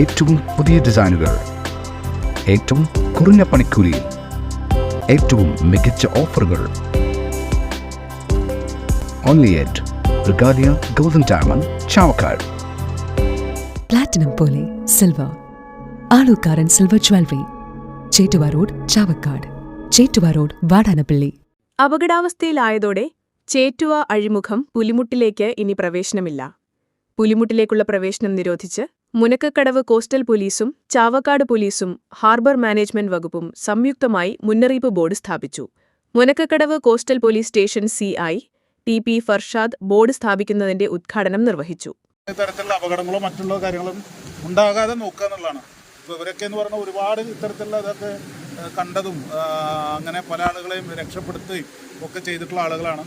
ഏറ്റവും പുതിയ ഡിസൈനുകൾ ഏറ്റവും കുറഞ്ഞ പണിക്കൂലിയിൽ ഏറ്റവും മികച്ച ഓഫറുകൾ. Only at Regalia golden diamond Chavakkad platinum പോലെ silver Alukkaran silver jewellery Chettuva road Chavakkad Chettuva road Vadanappally. അപകടാവസ്ഥയിലായതോടെ Chettuva അഴിമുഖം പുലിമുട്ടിലേക്ക് ഇനി പ്രവേശനമില്ല. പുലിമുട്ടിലേക്കുള്ള പ്രവേശനം നിരോധിച്ച് മുനക്കക്കടവ് കോസ്റ്റൽ പോലീസും ചാവക്കാട് പോലീസും ഹാർബർ മാനേജ്മെന്റ് വകുപ്പും സംയുക്തമായി മുന്നറിയിപ്പ് ബോർഡ് സ്ഥാപിച്ചു. Munakkakadavu coastal police station CI T P Farshad board സ്ഥാപിക്കുന്നതിന്റെ ഉദ്ഘാടനം നിർവഹിച്ചു. ഇത്തരത്തിലുള്ള അപകടങ്ങളോ മറ്റുള്ള കാര്യങ്ങളും ഉണ്ടാകാതെ നോക്കുക എന്നുള്ളതാണ്. ഇപ്പോൾ ഇവരൊക്കെ എന്ന് പറഞ്ഞാൽ ഒരുപാട് ഇത്തരത്തിലുള്ള ഇതൊക്കെ കണ്ടതും അങ്ങനെ പല ആളുകളെയും രക്ഷപ്പെടുത്തുകയും ഒക്കെ ചെയ്തിട്ടുള്ള ആളുകളാണ്.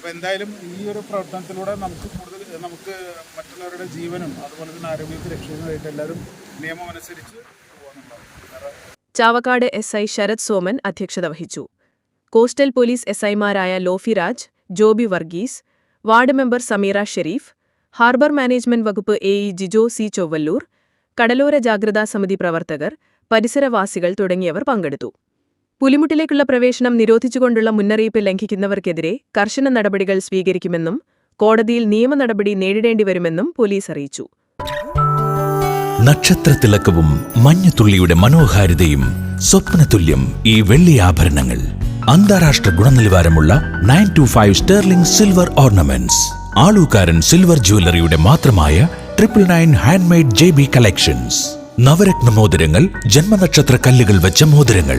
അപ്പോൾ എന്തായാലും ഈ ഒരു പ്രവർത്തനത്തിലൂടെ നമുക്ക് കൂടുതൽ നമുക്ക് മറ്റുള്ളവരുടെ ജീവനും അതുപോലെ തന്നെ ആരോഗ്യത്തെ രക്ഷിക്കുന്നതായിട്ട് എല്ലാവരും നിയമം അനുസരിച്ച് ചാവക്കാട് എസ് ഐ ശരത് സോമൻ അധ്യക്ഷത വഹിച്ചു. കോസ്റ്റൽ പോലീസ് എസ് ഐമാരായ Lofiraj Joby Varghese ward member Sameera Sharif harbour management വകുപ്പ് A E Jijo C Chowwallur കടലോര ജാഗ്രതാ സമിതി പ്രവർത്തകർ പരിസരവാസികൾ തുടങ്ങിയവർ പങ്കെടുത്തു. പുലിമുട്ടിലേക്കുള്ള പ്രവേശനം നിരോധിച്ചുകൊണ്ടുള്ള മുന്നറിയിപ്പ് ലംഘിക്കുന്നവർക്കെതിരെ കർശന നടപടികൾ സ്വീകരിക്കുമെന്നും കോടതിയിൽ നിയമ നടപടി നേരിടേണ്ടിവരുമെന്നും പോലീസ് അറിയിച്ചു. നക്ഷത്രത്തിലക്കവും മഞ്ഞത്തുള്ളിയുടെ മനോഹാരിതയും സ്വപ്നതുല്യം ഈ വെള്ളി ആഭരണങ്ങൾ. അന്താരാഷ്ട്ര ഗുണനിലവാരമുള്ള nine two five sterling silver ornaments. Alukkaran silver ജ്വല്ലറിയുടെ മാത്രമായ triple nine handmade J B collections. Navratna മോതിരങ്ങൾ ജന്മനക്ഷത്ര കല്ലുകൾ വെച്ച മോതിരങ്ങൾ.